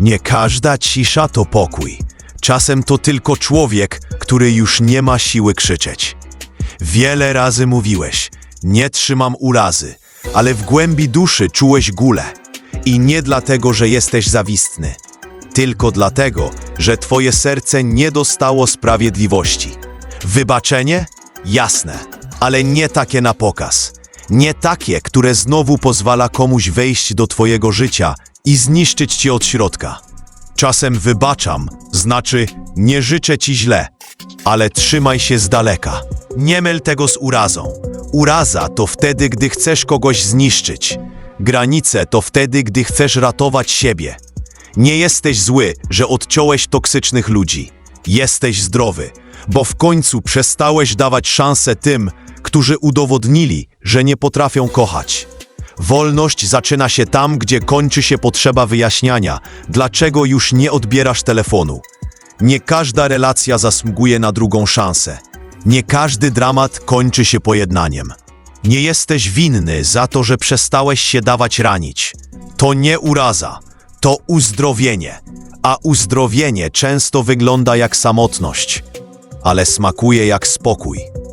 Nie każda cisza to pokój. Czasem to tylko człowiek, który już nie ma siły krzyczeć. Wiele razy mówiłeś, nie trzymam urazy, ale w głębi duszy czułeś gulę. I nie dlatego, że jesteś zawistny, tylko dlatego, że twoje serce nie dostało sprawiedliwości. Wybaczenie? Jasne, ale nie takie na pokaz. Nie takie, które znowu pozwala komuś wejść do twojego życia i zniszczyć cię od środka. Czasem wybaczam, znaczy nie życzę ci źle, ale trzymaj się z daleka. Nie myl tego z urazą. Uraza to wtedy, gdy chcesz kogoś zniszczyć. Granice to wtedy, gdy chcesz ratować siebie. Nie jesteś zły, że odciąłeś toksycznych ludzi. Jesteś zdrowy, bo w końcu przestałeś dawać szansę tym, którzy udowodnili, że nie potrafią kochać. Wolność zaczyna się tam, gdzie kończy się potrzeba wyjaśniania, dlaczego już nie odbierasz telefonu. Nie każda relacja zasługuje na drugą szansę. Nie każdy dramat kończy się pojednaniem. Nie jesteś winny za to, że przestałeś się dawać ranić. To nie uraza, to uzdrowienie. A uzdrowienie często wygląda jak samotność, ale smakuje jak spokój.